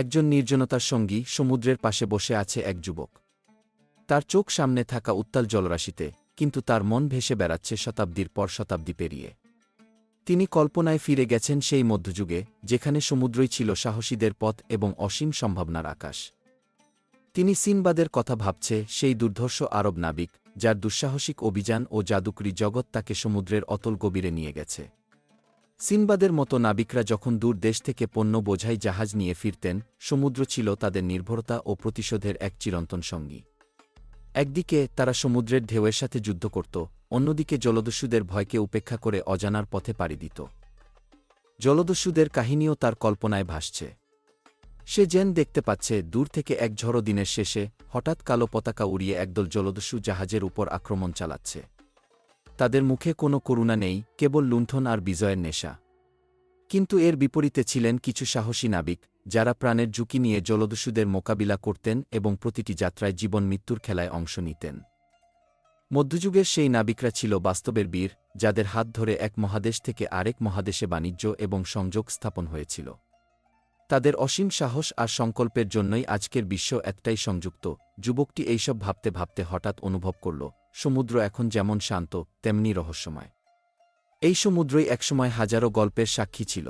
একজন নির্জনতার সঙ্গী সমুদ্রের পাশে বসে আছে এক যুবক। তার চোখ সামনে থাকা উত্তাল জলরাশিতে, কিন্তু তার মন ভেসে বেড়াচ্ছে শতাব্দীর পর শতাব্দী পেরিয়ে। তিনি কল্পনায় ফিরে গেছেন সেই মধ্যযুগে, যেখানে সমুদ্রই ছিল সাহসীদের পথ এবং অসীম সম্ভাবনার আকাশ। তিনি সিনবাদের কথা ভাবছে, সেই দুর্ধর্ষ আরব নাবিক, যার দুঃসাহসিক অভিযান ও জাদুকরি জগৎ তাকে সমুদ্রের অতল গভীরে নিয়ে গেছে। সিনবাদের মতো নাবিকরা যখন দূর দেশ থেকে পণ্য বোঝাই জাহাজ নিয়ে ফিরতেন, সমুদ্র ছিল তাদের নির্ভরতা ও প্রতিশোধের এক চিরন্তন সঙ্গী। একদিকে তারা সমুদ্রের ঢেউয়ের সাথে যুদ্ধ করত, অন্যদিকে জলদস্যুদের ভয়কে উপেক্ষা করে অজানার পথে পাড়ি দিত। জলদস্যুদের কাহিনীও তার কল্পনায় ভাসছে। সে যেন দেখতে পাচ্ছে, দূর থেকে এক ঝড়ো দিনের শেষে হঠাৎ কালো পতাকা উড়িয়ে একদল জলদস্যু জাহাজের উপর আক্রমণ চালাচ্ছে। তাদের মুখে কোনো করুণা নেই, কেবল লুণ্ঠন আর বিজয়ের নেশা। কিন্তু এর বিপরীতে ছিলেন কিছু সাহসী নাবিক, যারা প্রাণের ঝুঁকি নিয়ে জলদস্যুদের মোকাবিলা করতেন এবং প্রতিটি যাত্রায় জীবন মৃত্যুর খেলায় অংশ নিতেন। মধ্যযুগের সেই নাবিকরা ছিল বাস্তবের বীর, যাদের হাত ধরে এক মহাদেশ থেকে আরেক মহাদেশে বাণিজ্য এবং সংযোগ স্থাপন হয়েছিল। তাদের অসীম সাহস আর সংকল্পের জন্যই আজকের বিশ্ব একটাই সংযুক্ত, যুবকটি এইসব ভাবতে ভাবতে হঠাৎ অনুভব করল সমুদ্র এখন যেমন শান্ত তেমনি রহস্যময়। এই সমুদ্রই একসময় হাজারো গল্পের সাক্ষী ছিল।